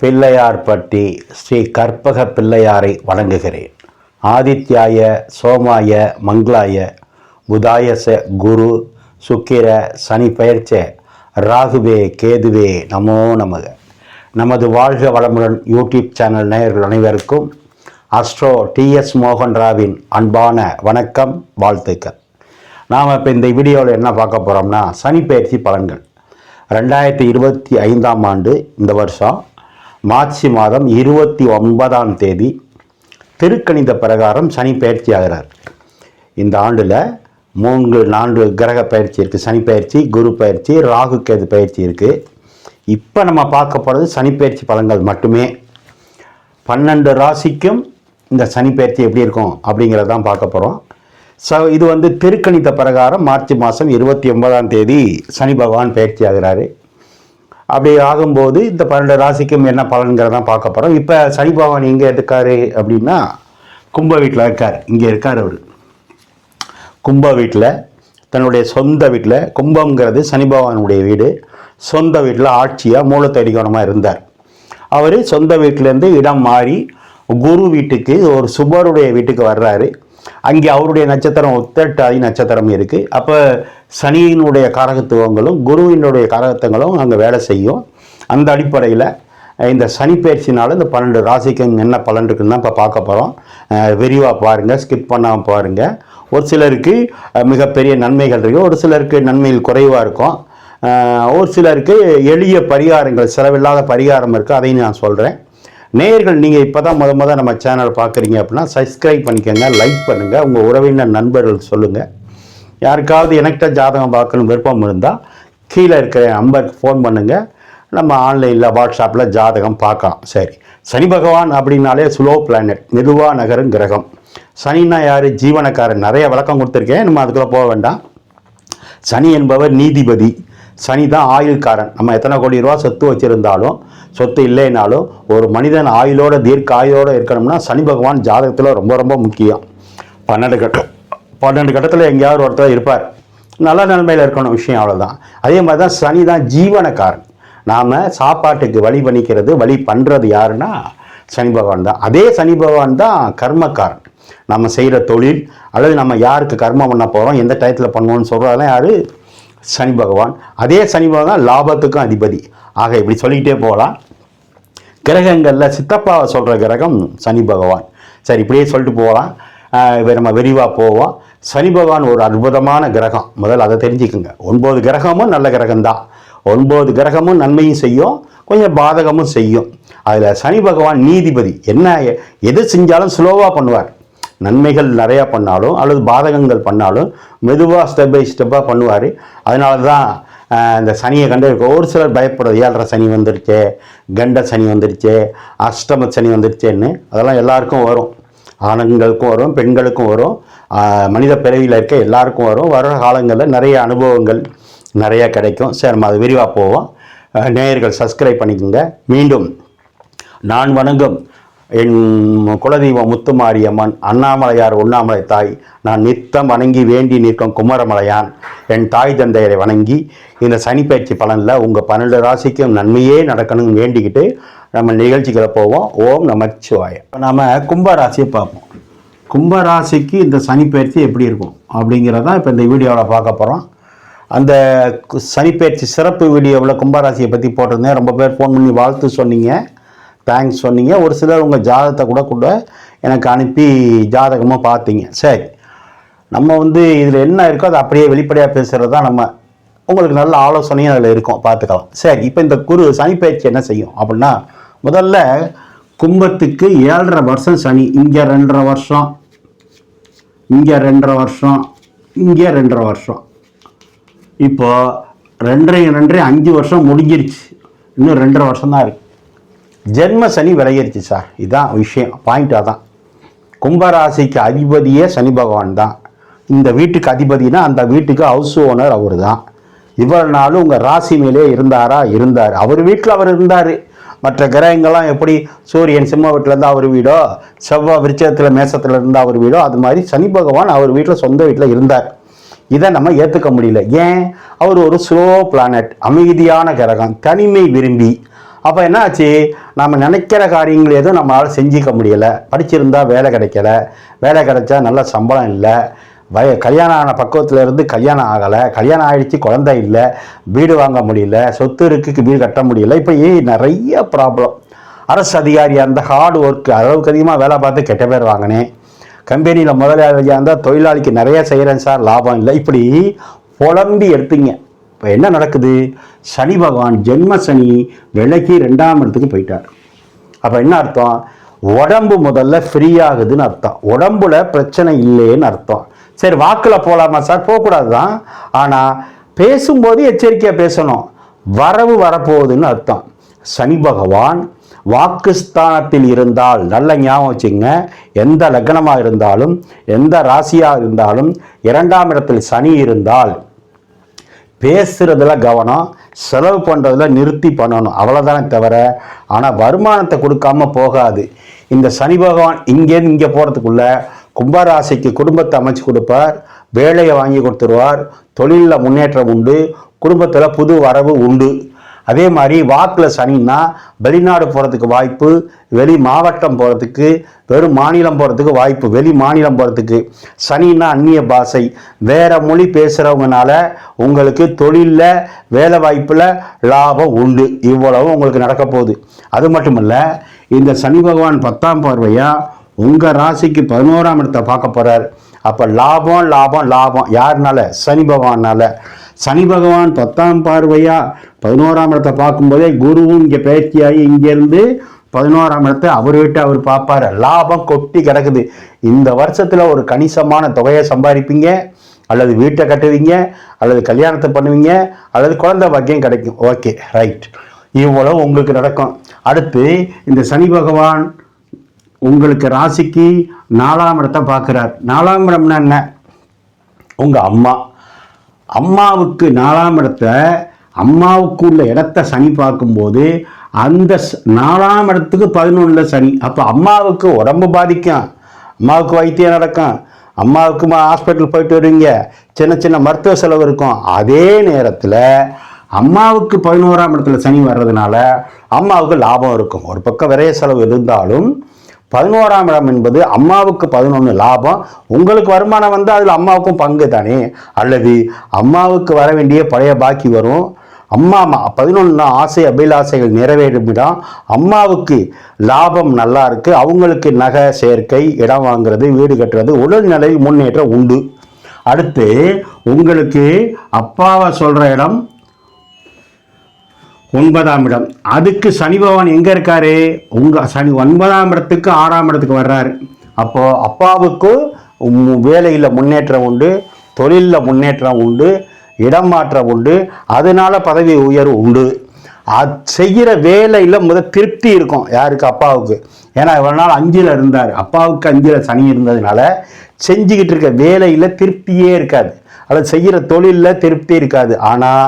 பிள்ளையார்பட்டி ஸ்ரீ கற்பக பிள்ளையாரை வணங்குகிறேன். ஆதித்யாய சோமாய மங்களாய புதாயச குரு சுக்கிர சனி பெயர்ச்ச ராகுவே கேதுவே நமோ நமக. நமது வாழ்க வளமுடன் யூடியூப் சேனல் நேயர்கள் அனைவருக்கும் அஸ்ட்ரோ டிஎஸ் மோகன் ராவின் அன்பான வணக்கம் வாழ்த்துக்கள். நாம் இப்போ இந்த வீடியோவில் என்ன பார்க்க போகிறோம்னா சனி பயிற்சி பலன்கள். ரெண்டாயிரத்தி இருபத்தி ஐந்தாம் ஆண்டு இந்த வருஷம் மார்ச் மாதம் இருபத்தி ஒன்பதாம் தேதி திருக்கணித பிரகாரம் சனி பயிற்சி ஆகிறார் இந்த ஆண்டில் மூன்று நான்கு கிரக பயிற்சி இருக்குது சனி பயிற்சி குரு பயிற்சி ராகு கேது பயிற்சி இருக்குது இப்போ நம்ம பார்க்க போகிறது சனி பயிற்சி பலன்கள் மட்டுமே. பன்னெண்டு ராசிக்கும் இந்த சனி பயிற்சி எப்படி இருக்கும் அப்படிங்கிறதான் பார்க்க போகிறோம் ஸோ இது வந்து திருக்கணித பிரகாரம் மார்ச் மாதம் இருபத்தி ஒன்பதாம் தேதி சனி பகவான் பயிற்சி ஆகிறாரு அப்படி ஆகும்போது இந்த பன்னெண்டு ராசிக்கும் என்ன பலன்கிறதான் பார்க்க போகிறோம் இப்போ சனி பகவான் எங்கே இருக்காரு அப்படின்னா கும்ப வீட்டில் இருக்கார். இங்கே இருக்கார் அவர். கும்ப வீட்டில் தன்னுடைய சொந்த வீட்டில் கும்பங்கிறது சனி பகவானுடைய வீடு. சொந்த வீட்டில் ஆட்சியாக மூலத்தடிகோணமாக இருந்தார். அவர் சொந்த வீட்டிலேருந்து இடம் மாறி குரு வீட்டுக்கு ஒரு சுபருடைய வீட்டுக்கு வர்றாரு. அங்கே அவருடைய நட்சத்திரம் உத்தட்டாதி நட்சத்திரம் இருக்குது அப்போ சனியினுடைய காரகத்துவங்களும் குருவினுடைய காரகத்துவங்களும் அங்கே வேலை செய்யும். அந்த அடிப்படையில் இந்த சனி பயிற்சினால இந்த பன்னெண்டு ராசிக்கு என்ன பலன் இருக்குன்னு தான் இப்போ பார்க்க போகிறோம் விரிவாக பாருங்கள் ஸ்கிப் பண்ணாமல் பாருங்கள் ஒரு சிலருக்கு மிகப்பெரிய நன்மைகள் இருக்குது ஒரு சிலருக்கு நன்மைகள் குறைவாக இருக்கும். ஒரு சிலருக்கு எளிய பரிகாரங்கள் செலவில்லாத பரிகாரம் இருக்குது அதையும் நான் சொல்கிறேன் நேயர்கள் நீங்கள் இப்போ தான் முத முத நம்ம சேனல் பார்க்குறீங்க அப்படின்னா சப்ஸ்கிரைப் பண்ணிக்கோங்க லைக் பண்ணுங்கள் உங்கள் உறவினர் நண்பர்கள் சொல்லுங்கள் யாருக்காவது எனக்கிட்ட ஜாதகம் பார்க்கணும் விருப்பம் இருந்தால் கீழே இருக்கிற நம்பருக்கு ஃபோன் பண்ணுங்கள் நம்ம ஆன்லைனில் வாட்ஸ்அப்பில் ஜாதகம் பார்க்கலாம். சரி. சனி பகவான் அப்படின்னாலே ஸ்லோ பிளானட் மெதுவாக நகரும் கிரகம். சனின்னா யார்? ஜீவனக்காரன் நிறைய விளக்கம் கொடுத்துருக்கேன். நம்ம அதுக்குள்ளே போக வேண்டாம். சனி என்பவர் நீதிபதி. சனி தான் ஆயுள்காரன். நம்ம எத்தனை கோடி ரூபா சொத்து வச்சுருந்தாலும் சொத்து இல்லைனாலும் ஒரு மனிதன் ஆயுளோட தீர்க்க ஆயுளோட இருக்கணும்னா சனி பகவான் ஜாதகத்தில் ரொம்ப ரொம்ப முக்கியம். பன்னெண்டு கட்டம் பன்னெண்டு கட்டத்தில் எங்கேயாவது ஒருத்தர் இருப்பார். நல்ல நிலைமையில் இருக்கணும் விஷயம் அவ்வளோதான் அதே மாதிரி தான் சனி தான் ஜீவனக்காரன். நாம் சாப்பாட்டுக்கு வழி பண்ணிக்கிறது வழி பண்ணுறது யாருன்னா சனி பகவான் தான். அதே சனி பகவான் தான் கர்மக்காரன். நம்ம செய்கிற தொழில் அல்லது நம்ம யாருக்கு கர்மம் பண்ண போகிறோம் எந்த டயத்தில் பண்ணுவோம்னு சொல்கிறதெல்லாம் யார்? சனி பகவான். அதே சனி பகவான் லாபத்துக்கும் அதிபதி. ஆக இப்படி சொல்லிக்கிட்டே போகலாம். கிரகங்களில் சித்தப்பாவை சொல்கிற கிரகம் சனி பகவான். சரி இப்படியே சொல்லிட்டு போகலாம். இப்போ நம்ம விரிவாக போவோம். சனி பகவான் ஒரு அற்புதமான கிரகம். முதல்ல அதை தெரிஞ்சுக்குங்க. ஒன்பது கிரகமும் நல்ல கிரகம்தான். ஒன்பது கிரகமும் நன்மையும் செய்யும். கொஞ்சம் பாதகமும் செய்யும். அதில் சனி பகவான் நீதிபதி. என்ன எது செஞ்சாலும் ஸ்லோவாக பண்ணுவார். நன்மைகள் நிறையா பண்ணாலும் அல்லது பாதகங்கள் பண்ணாலும் மெதுவாக ஸ்டெப் பை ஸ்டெப்பாக பண்ணுவார். அதனால தான் இந்த சனியை கண்டு ஒரு சிலர் பயப்படுறது ஏழரை சனி வந்துருச்சு கண்ட சனி வந்துருச்சு அஷ்டம சனி வந்துருச்சேன்னு. அதெல்லாம் எல்லாருக்கும் வரும். ஆண்களுக்கும் வரும் பெண்களுக்கும் வரும். மனித பிறவியில் இருக்க எல்லாருக்கும் வரும். வர காலங்களில் நிறைய அனுபவங்கள் நிறையா கிடைக்கும். சரி நம்ம அது விரிவாக போவோம். நேயர்கள் சப்ஸ்கிரைப் பண்ணிக்கோங்க. மீண்டும் நான் வணங்கும் என் குலதெய்வம் முத்துமாரியம்மன் அண்ணாமலையார் உண்ணாமலை தாய் நான் நித்தம் வணங்கி வேண்டி நிற்கும் குமரமலையான் என் தாய் தந்தையரை வணங்கி இந்த சனிப்பயிற்சி பலனில் உங்கள் பன்னெண்டு ராசிக்கும் நன்மையே நடக்கணும்னு வேண்டிக்கிட்டு நம்ம நிகழ்ச்சிகளை போவோம். ஓம் நமச்சிவாய. இப்போ நாம் கும்பராசியை பார்ப்போம். கும்பராசிக்கு இந்த சனிப்பயிற்சி எப்படி இருக்கும் அப்படிங்கிறதான் இப்போ இந்த வீடியோவில் பார்க்க போகிறோம் அந்த சனிப்பயிற்சி சனிப்பெயர்ச்சி சிறப்பு வீடியோவில் கும்பராசியை பற்றி போட்டிருந்தேன். ரொம்ப பேர் ஃபோன் பண்ணி வாழ்த்து சொன்னீங்க. தேங்க்ஸ் சொன்னீங்க. ஒரு சிலர் உங்கள் ஜாதகத்தை கூட கூட எனக்கு அனுப்பி ஜாதகமாக பார்த்தீங்க. சரி. நம்ம வந்து இதில் என்ன இருக்கோ அதை அப்படியே வெளிப்படையாக பேசுகிறது தான் நம்ம உங்களுக்கு நல்ல ஆலோசனையும் அதில் இருக்கும். பார்த்துக்கலாம். சரி. இப்போ இந்த குரு சனிப்பெயர்ச்சி என்ன செய்யும் அப்படின்னா முதல்ல கும்பத்துக்கு ஏழரை வருஷம் சனி. இங்கே ரெண்டரை வருஷம் இங்கே ரெண்டரை வருஷம் இங்கே ரெண்டரை வருஷம். இப்போது ரெண்டரை ரெண்டரை அஞ்சு வருஷம் முடிஞ்சிருச்சு. இன்னும் ரெண்டரை வருஷம் தான் இருக்குது ஜென்ம சனி விலகிருச்சு சார். இதுதான் விஷயம் பாயிண்ட் தான். கும்பராசிக்கு அதிபதியே சனி பகவான் தான். இந்த வீட்டுக்கு அதிபதினா அந்த வீட்டுக்கு ஹவுஸ் ஓனர் அவர் தான். இவ்வளவு நாளும் உங்கள் ராசி மேலே இருந்தாரா? இருந்தார். அவர் வீட்டில் அவர் இருந்தார். மற்ற கிரகங்கள்லாம் எப்படி? சூரியன் சிம்ம வீட்டில் இருந்தால் அவர் வீடோ செவ்வாய் விருச்சத்தில் மேசத்தில் இருந்தால் அவர் வீடோ அது மாதிரி சனி பகவான் அவர் வீட்டில் சொந்த வீட்டில் இருந்தார். இதை நம்ம ஏற்றுக்க முடியல. ஏன்? அவர் ஒரு ஸ்லோ பிளானட் அமைதியான கிரகம் தனிமை விரும்பி. அப்போ என்ன ஆச்சு நம்ம நினைக்கிற காரியங்கள் எதுவும் நம்மளால் செஞ்சிக்க முடியலை. படிச்சிருந்தா வேலை கிடைக்கல. வேலை கிடைச்சா நல்ல சம்பளம் இல்லை. வய கல்யாணம் ஆன பக்குவத்தில் இருந்து கல்யாணம் ஆகலை. கல்யாணம் ஆகிடுச்சு குழந்தை இல்லை. வீடு வாங்க முடியல. சொத்து இருக்குக்கு வீடு கட்ட முடியல. இப்போ நிறைய ப்ராப்ளம் அரசு அதிகாரியாக இருந்தால் ஹார்ட் ஒர்க் அளவுக்கு அதிகமாக வேலை பார்த்து கெட்ட பேர் வாங்கினேன் கம்பெனியில் முதலாளியாக இருந்தால் தொழிலாளிக்கு நிறைய செய்கிறேன் சார் லாபம் இல்லை. இப்படி புலம்பி எடுத்தீங்க. இப்போ என்ன நடக்குது? சனி பகவான் ஜென்ம சனி விலகி ரெண்டாம் இடத்துக்கு போயிட்டார். அப்போ என்ன அர்த்தம்? உடம்பு முதல்ல ஃப்ரீ ஆகுதுன்னு அர்த்தம். உடம்புல பிரச்சனை இல்லைன்னு அர்த்தம். சரி வாக்கில் போகலாமா சார் போகக்கூடாது தான் ஆனால் பேசும்போது எச்சரிக்கையாக பேசணும். வரவு வரப்போகுதுன்னு அர்த்தம். சனி பகவான் வாக்குஸ்தானத்தில் இருந்தால் நல்ல ஞாபகம் வச்சுங்க எந்த லக்னமாக இருந்தாலும் எந்த ராசியாக இருந்தாலும் இரண்டாம் இடத்தில் சனி இருந்தால் பேசுறதுல கவனம் செலவு பண்ணுறதுல நிறுத்தி பண்ணணும். அவ்வளோதானே தவிர ஆனால் வருமானத்தை கொடுக்காம போகாது. இந்த சனி பகவான் இங்கேருந்து இங்கே போகிறதுக்குள்ள கும்பராசிக்கு குடும்பத்தை அமைச்சு கொடுப்பார் வேலையை வாங்கி கொடுத்துருவார் தொழிலில் முன்னேற்றம் உண்டு குடும்பத்தில் புது வரவு உண்டு. அதே மாதிரி வாக்கில் சனின்னா வெளிநாடு போகிறதுக்கு வாய்ப்பு வெளி மாவட்டம் போகிறதுக்கு வெறும் மாநிலம் போகிறதுக்கு வாய்ப்பு வெளி மாநிலம் போகிறதுக்கு சனின்னா அந்நிய பாஷை. வேறு மொழி பேசுகிறவங்கனால உங்களுக்கு தொழிலில் வேலை வாய்ப்பில் லாபம் உண்டு. இவ்வளவு உங்களுக்கு நடக்க போகுது. அது மட்டும் இல்லை இந்த சனி பகவான் பத்தாம் பார்வையாக உங்கள் ராசிக்கு பதினோராம் இடத்தை பார்க்க போகிறார் அப்போ லாபம் லாபம் லாபம். யாருனால? சனி பகவானால். சனி பகவான் பத்தாம் பார்வையாக பதினோராம் இடத்தை பார்க்கும்போதே குருவும் இங்கே பயிற்சியாகி இங்கேருந்து பதினோராம் இடத்தை அவர் விட்டு அவர் பார்ப்பாரு. லாபம் கொட்டி கிடக்குது. இந்த வருஷத்தில் ஒரு கணிசமான தொகையை சம்பாதிப்பீங்க அல்லது வீட்டை கட்டுவீங்க அல்லது கல்யாணத்தை பண்ணுவீங்க அல்லது குழந்தை பாக்கியம் கிடைக்கும். Okay right. இவ்வளவு உங்களுக்கு நடக்கும். அடுத்து இந்த சனி பகவான் உங்களுக்கு ராசிக்கு நாலாம் இடத்தை பார்க்குறார். நாலாம் இடம்னா என்ன? உங்கள் அம்மா. அம்மாவுக்கு நாலாம் இடத்த அம்மாவுக்கு உள்ள இடத்த சனி பார்க்கும்போது அந்த நாலாம் இடத்துக்கு பதினொன்றில் சனி. அப்போ அம்மாவுக்கு உடம்பு பாதிக்கும். அம்மாவுக்கு வைத்தியம் நடக்கும். அம்மாவுக்கு ஹாஸ்பிட்டல் போயிட்டு வருவீங்க. சின்ன சின்ன மருத்துவ செலவு இருக்கும். அதே நேரத்தில் அம்மாவுக்கு பதினோராம் இடத்துல சனி வர்றதுனால அம்மாவுக்கு லாபம் இருக்கும். ஒரு பக்கம் விரைய செலவு இருந்தாலும் பதினோராம் இடம் என்பது அம்மாவுக்கு பதினொன்று லாபம். உங்களுக்கு வருமானம் வந்து அதில் அம்மாவுக்கும் பங்கு தானே? அல்லது அம்மாவுக்கு வர வேண்டிய பழைய பாக்கி வரும். அம்மா பதினொன்று ஆசை அபிலாசைகள் நிறைவேறும் இடம் அம்மாவுக்கு லாபம் நல்லா இருக்குது அவங்களுக்கு நகை சேர்க்கை இடம் வாங்குறது வீடு கட்டுறது உடல்நிலை முன்னேற்றம் உண்டு. அடுத்து உங்களுக்கு அப்பாவை சொல்கிற இடம் ஒன்பதாம் இடம். அதுக்கு சனி பகவான் எங்கே இருக்காரு? உங்கள் சனி ஒன்பதாம் இடத்துக்கு ஆறாம் இடத்துக்கு வர்றாரு. அப்போது அப்பாவுக்கு வேலையில் முன்னேற்றம் உண்டு தொழிலில் முன்னேற்றம் உண்டு இடம் மாற்றம் உண்டு அதனால் பதவி உயர்வு உண்டு. அது செய்கிற வேலையில் முதல் திருப்தி இருக்கும் யாருக்கு? அப்பாவுக்கு. ஏன்னா இவ்வளோ நாள் அஞ்சில் இருந்தார். அப்பாவுக்கு அஞ்சில் சனி இருந்ததுனால செஞ்சுக்கிட்டு இருக்க வேலையில் திருப்தியே இருக்காது. அல்லது செய்கிற தொழிலில் திருப்தி இருக்காது. ஆனால்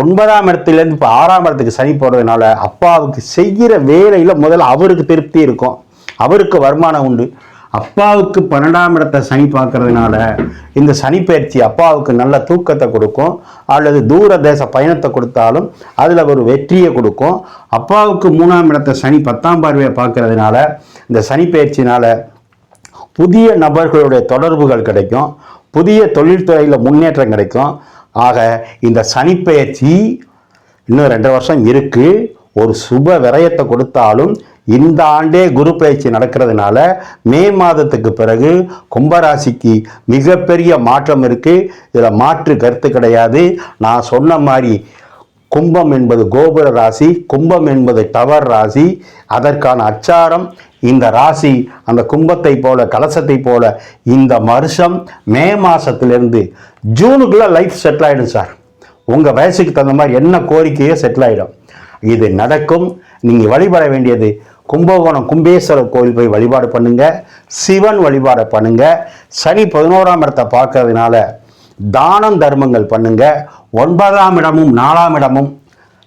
ஒன்பதாம் இடத்துலேருந்து இப்போ ஆறாம் இடத்துக்கு சனி போடுறதுனால அப்பாவுக்கு செய்கிற வேலையில் முதல்ல அவருக்கு திருப்தி இருக்கும். அவருக்கு வருமானம் உண்டு. அப்பாவுக்கு பன்னெண்டாம் இடத்தை சனி பார்க்கறதுனால இந்த சனி பயிற்சி அப்பாவுக்கு நல்ல தூக்கத்தை கொடுக்கும். அல்லது தூர தேச பயணத்தை கொடுத்தாலும் அதில் ஒரு வெற்றியை கொடுக்கும். அப்பாவுக்கு மூணாம் இடத்தை சனி பத்தாம் பார்வையை பார்க்கறதுனால இந்த சனி பயிற்சினால் புதிய நபர்களுடைய தொடர்புகள் கிடைக்கும். புதிய தொழில்துறையில் முன்னேற்றம் கிடைக்கும். ஆக இந்த சனிப்பெயர்ச்சி இன்னும் ரெண்டு வருஷம் இருக்குது ஒரு சுப விரயத்தை கொடுத்தாலும் இந்த ஆண்டே குரு பயிற்சி நடக்கிறதுனால மே மாதத்துக்கு பிறகு கும்பராசிக்கு மிகப்பெரிய மாற்றம் இருக்குது இதில் மாற்று கருத்து கிடையாது. நான் சொன்ன மாதிரி கும்பம் என்பது கோபுர ராசி கும்பம் என்பது டவர் ராசி. அதற்கான அச்சாரம் இந்த ராசி அந்த கும்பத்தை போல கலசத்தை போல இந்த வருஷம் மே மாதத்திலிருந்து ஜூனுக்குள்ள லைஃப் செட்டில் ஆகிடும் சார் உங்கள் வயசுக்கு தகுந்த மாதிரி என்ன கோரிக்கையோ செட்டில் ஆகிடும் இது நடக்கும். நீங்கள் வழிபட வேண்டியது கும்பகோணம் கும்பேஸ்வரர் கோயில் போய் வழிபாடு பண்ணுங்கள் சிவன் வழிபாடு பண்ணுங்கள் சனி பதினோராம் இடத்தை பார்க்கறதுனால தானம் தர்மங்கள் பண்ணுங்கள் ஒன்பதாம் இடமும் நாலாம் இடமும்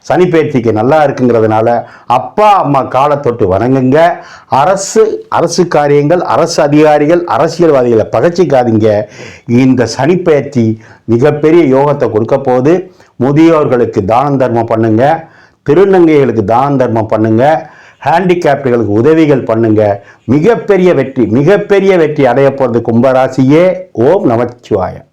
சனி பயிற்சிக்கு நல்லா இருக்குங்கிறதுனால அப்பா அம்மா காலை தொட்டு வணங்குங்க. அரசு அரசு காரியங்கள் அரசு அதிகாரிகள் அரசியல்வாதிகளை பகச்சிக்காதீங்க. இந்த சனி பயிற்சி மிகப்பெரிய யோகத்தை கொடுக்க போகுது. முதியோர்களுக்கு தானம் தர்மம் பண்ணுங்க. திருநங்கைகளுக்கு தானம் தர்மம் பண்ணுங்க. ஹேண்டிகேப்டுகளுக்கு உதவிகள் பண்ணுங்க. மிகப்பெரிய வெற்றி மிகப்பெரிய வெற்றி அடைய போகிறது கும்பராசியே. ஓம் நமச்சிவாயம்.